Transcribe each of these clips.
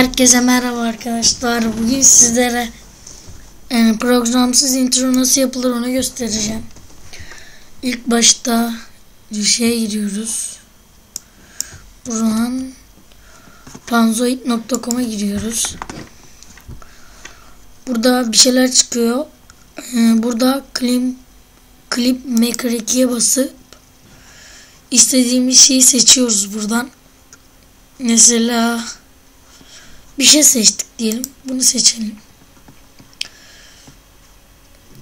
Herkese merhaba arkadaşlar. Bugün sizlere yani programsız intro nasıl yapılır onu göstereceğim. İlk başta şeye giriyoruz. Buradan panzoid.com'a giriyoruz. Burada bir şeyler çıkıyor. Ee, Burada clip, clip maker 2'ye basıp istediğimiz şeyi seçiyoruz buradan. Mesela bir şey seçtik diyelim. Bunu seçelim.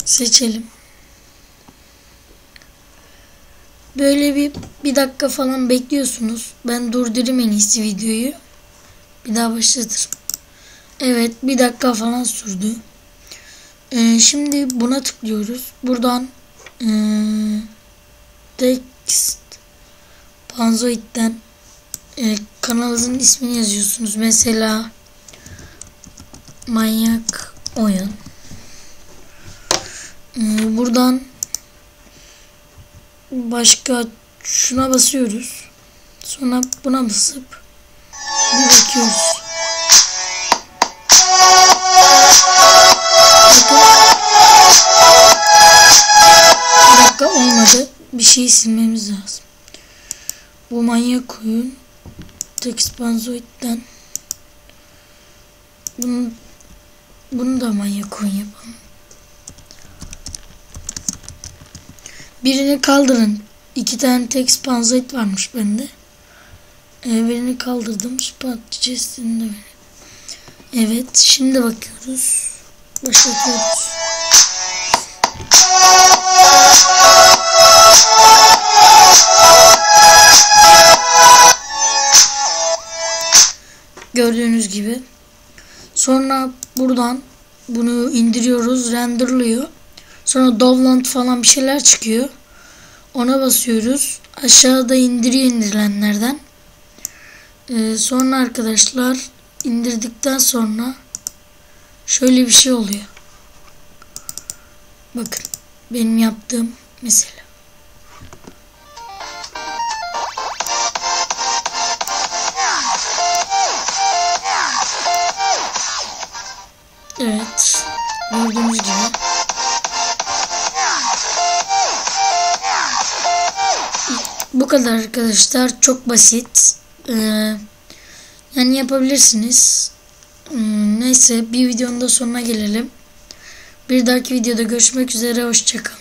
Seçelim. Böyle bir bir dakika falan bekliyorsunuz. Ben durdurayım en iyisi videoyu. Bir daha başlatırım. Evet bir dakika falan sürdü. Ee, şimdi buna tıklıyoruz. Buradan ee, text panzoid'den e, kanalınızın ismini yazıyorsunuz. Mesela manyak oyun. Ee, buradan başka şuna basıyoruz. Sonra buna basıp bir bakıyoruz. Bir dakika olmadı. Bir şey silmemiz lazım. Bu manyak oyun Texpanzoid'den bunu, bunu da manyak oyun yapalım. Birini kaldırın. İki tane Texpanzoid varmış bende. Ee, birini kaldırdım. Spot chest'ini de. Evet. Şimdi bakıyoruz. Başlatıyoruz. Gördüğünüz gibi. Sonra buradan bunu indiriyoruz. Renderlıyor. Sonra Dovland falan bir şeyler çıkıyor. Ona basıyoruz. Aşağıda indiriyor indirilenlerden. Ee, sonra arkadaşlar indirdikten sonra şöyle bir şey oluyor. Bakın benim yaptığım mesela. Bu kadar arkadaşlar. Çok basit. Ee, yani yapabilirsiniz. Hmm, neyse bir videonun da sonuna gelelim. Bir dahaki videoda görüşmek üzere. Hoşçakalın.